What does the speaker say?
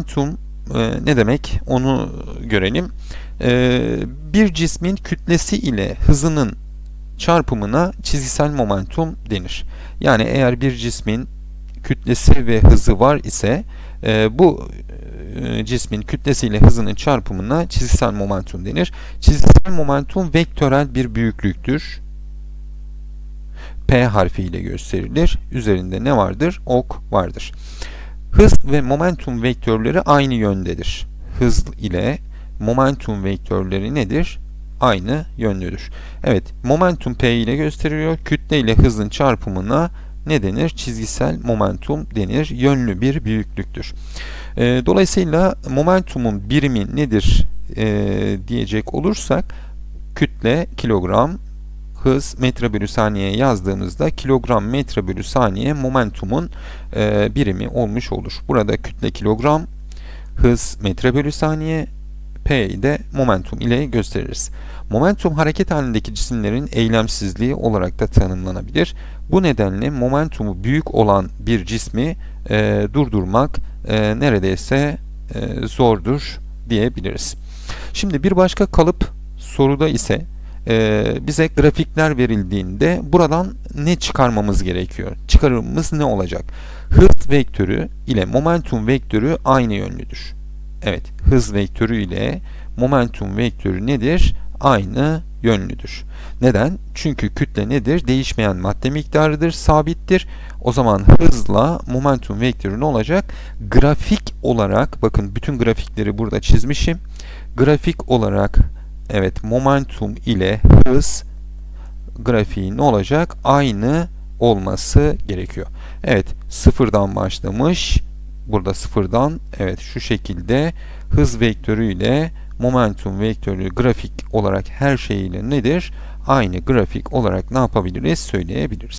momentum e, ne demek onu görelim. E, bir cismin kütlesi ile hızının çarpımına çizgisel momentum denir. Yani eğer bir cismin kütlesi ve hızı var ise e, bu e, cismin kütlesiyle hızının çarpımına çizgisel momentum denir. Çizgisel momentum vektörel bir büyüklüktür. P harfi ile gösterilir. Üzerinde ne vardır? Ok vardır. Hız ve momentum vektörleri aynı yöndedir. Hız ile momentum vektörleri nedir? Aynı yönlüdür. Evet, momentum P ile gösteriliyor. Kütle ile hızın çarpımına ne denir? Çizgisel momentum denir. Yönlü bir büyüklüktür. E, dolayısıyla momentumun birimi nedir e, diyecek olursak kütle kilogram, hız metre bölü saniye yazdığımızda kilogram metre bölü saniye momentumun e, birimi olmuş olur. Burada kütle kilogram, hız metre bölü saniye, P'yi de momentum ile gösteririz. Momentum hareket halindeki cisimlerin eylemsizliği olarak da tanımlanabilir. Bu nedenle momentumu büyük olan bir cismi e, durdurmak e, neredeyse e, zordur diyebiliriz. Şimdi bir başka kalıp soruda ise e, bize grafikler verildiğinde buradan ne çıkarmamız gerekiyor? Çıkarımımız ne olacak? Hız vektörü ile momentum vektörü aynı yönlüdür. Evet, hız vektörü ile momentum vektörü nedir? Aynı yönlüdür. Neden? Çünkü kütle nedir? Değişmeyen madde miktarıdır, sabittir. O zaman hızla momentum vektörü ne olacak? Grafik olarak, bakın bütün grafikleri burada çizmişim. Grafik olarak, evet momentum ile hız grafiği ne olacak? Aynı olması gerekiyor. Evet, sıfırdan başlamış. Burada sıfırdan, evet şu şekilde hız vektörü ile momentum vektörü grafik olarak her şeyiyle nedir? Aynı grafik olarak ne yapabiliriz? Söyleyebiliriz.